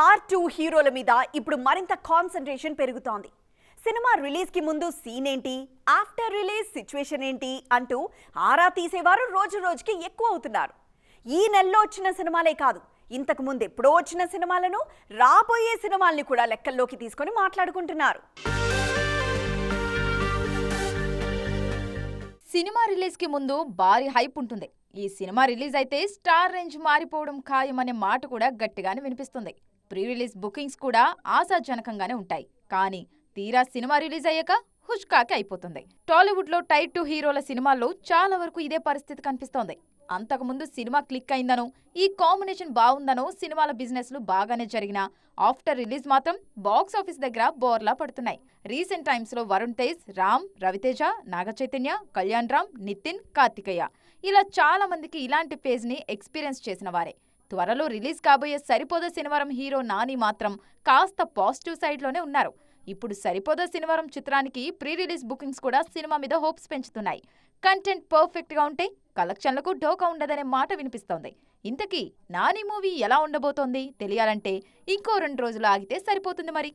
Star two హీరోల మీద ఇప్పుడు మరింత కాన్సన్ట్రేషన్ పెరుగుతోంది. సినిమా రిలీజ్కి ముందు సీన్ ఏంటి? ఆఫ్టర్ రిలీజ్ సిచ్యువేషన్ ఏంటి? అంటూ ఆరా తీసేవారు రోజు రోజుకి ఎక్కువ అవుతున్నారు. ఈ నెలలో వచ్చిన సినిమాలే కాదు ఇంతకు ముందు ఎప్పుడో వచ్చిన సినిమాలను రాబోయే సినిమాల్ని కూడా లెక్కల్లోకి తీసుకొని మాట్లాడుకుంటున్నారు. సినిమా రిలీజ్కి ముందు భారీ హైప్ ఉంటుంది. ఈ సినిమా రిలీజ్ అయితే స్టార్ రేంజ్ మారిపోవడం ఖాయమనే మాట కూడా గట్టిగానే వినిపిస్తుంది. ప్రీ రిలీజ్ బుకింగ్స్ కూడా ఆశాజనకంగానే ఉంటాయి. కానీ తీరా సినిమా రిలీజ్ అయ్యాక హుష్కాకి అయిపోతుంది. టాలీవుడ్లో టు హీరోల సినిమాల్లో చాలా వరకు ఇదే పరిస్థితి కనిపిస్తోంది. అంతకుముందు సినిమా క్లిక్ అయిందనో ఈ కాంబినేషన్ బాగుందనో సినిమాల బిజినెస్లు బాగానే జరిగినా ఆఫ్టర్ రిలీజ్ మాత్రం బాక్స్ ఆఫీస్ దగ్గర బోర్లా పడుతున్నాయి. రీసెంట్ టైమ్స్లో వరుణ్ తేజ్ రామ్ రవితేజ నాగ చైతన్య కళ్యాణ్ రామ్ నితిన్ కార్తికేయ ఇలా చాలా మందికి ఇలాంటి ఫేజ్ని ఎక్స్పీరియన్స్ చేసిన వారే. త్వరలో రిలీజ్ కాబోయే సరిపోద శనివారం హీరో నాని మాత్రం కాస్త పాజిటివ్ సైడ్లోనే ఉన్నారు. ఇప్పుడు సరిపోద శనివారం చిత్రానికి ప్రీ రిలీజ్ బుకింగ్స్ కూడా సినిమా మీద హోప్స్ పెంచుతున్నాయి. కంటెంట్ పర్ఫెక్ట్గా ఉంటే కలెక్షన్లకు ఢోకా ఉండదనే మాట వినిపిస్తోంది. ఇంతకీ నాని మూవీ ఎలా ఉండబోతోంది? తెలియాలంటే ఇంకో రెండు రోజులు ఆగితే సరిపోతుంది మరి.